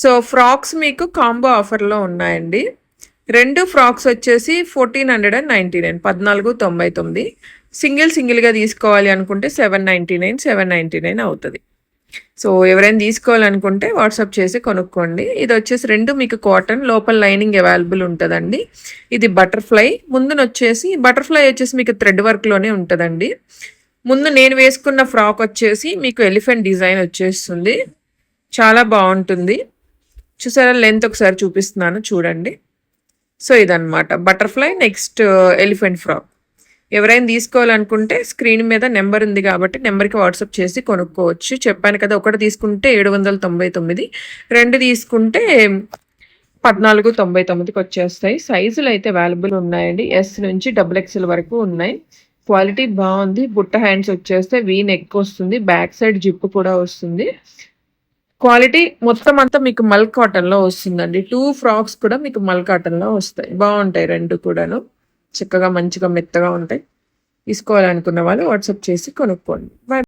So frocks మీకు combo ఆఫర్లో ఉన్నాయండి. రెండు ఫ్రాక్స్ వచ్చేసి fourteen hundred and ninety nine పద్నాలుగు తొంభై తొమ్మిది. సింగిల్ సింగిల్గా తీసుకోవాలి అనుకుంటే seven ninety nine seven ninety nine అవుతుంది. సో ఎవరైనా తీసుకోవాలనుకుంటే వాట్సాప్ చేసి కొనుక్కోండి. ఇది వచ్చేసి రెండు మీకు కాటన్ లోపల లైనింగ్ అవైలబుల్ ఉంటుందండి. ఇది బటర్ఫ్లై. ముందున వచ్చేసి బటర్ఫ్లై వచ్చేసి మీకు థ్రెడ్ వర్క్లోనే ఉంటుందండి. ముందు నేను వేసుకున్న ఫ్రాక్ వచ్చేసి మీకు ఎలిఫెంట్ డిజైన్ వచ్చేస్తుంది. చాలా బాగుంటుంది. చూసారా? లెంత్ ఒకసారి చూపిస్తున్నాను చూడండి. సో ఇదనమాట butterfly next uh, elephant frock. ఎవరైనా తీసుకోవాలనుకుంటే స్క్రీన్ మీద నెంబర్ ఉంది కాబట్టి నెంబర్కి వాట్సాప్ చేసి కొనుక్కోవచ్చు. చెప్పాను కదా ఒకటి తీసుకుంటే ఏడు వందల తొంభై తొమ్మిది రెండు తీసుకుంటే పద్నాలుగు తొంభై తొమ్మిదికి వచ్చేస్తాయి. సైజులు అయితే అవైలబుల్ ఉన్నాయండి. ఎస్ నుంచి డబుల్ ఎక్స్ఎల్ వరకు ఉన్నాయి. క్వాలిటీ బాగుంది. బుట్ట హ్యాండ్స్ వచ్చేస్తే వీ నెక్ వస్తుంది. బ్యాక్ సైడ్ జిప్ కూడా వస్తుంది. క్వాలిటీ మొత్తం అంతా మీకు మల్ కాటన్లో వస్తుందండి. టూ ఫ్రాక్స్ కూడా మీకు మల్ కాటన్లో వస్తాయి. బాగుంటాయి రెండు కూడాను. చక్కగా మంచిగా మెత్తగా ఉంటాయి. తీసుకోవాలనుకున్న వాళ్ళు వాట్సాప్ చేసి కొనుక్కోండి. బాయ్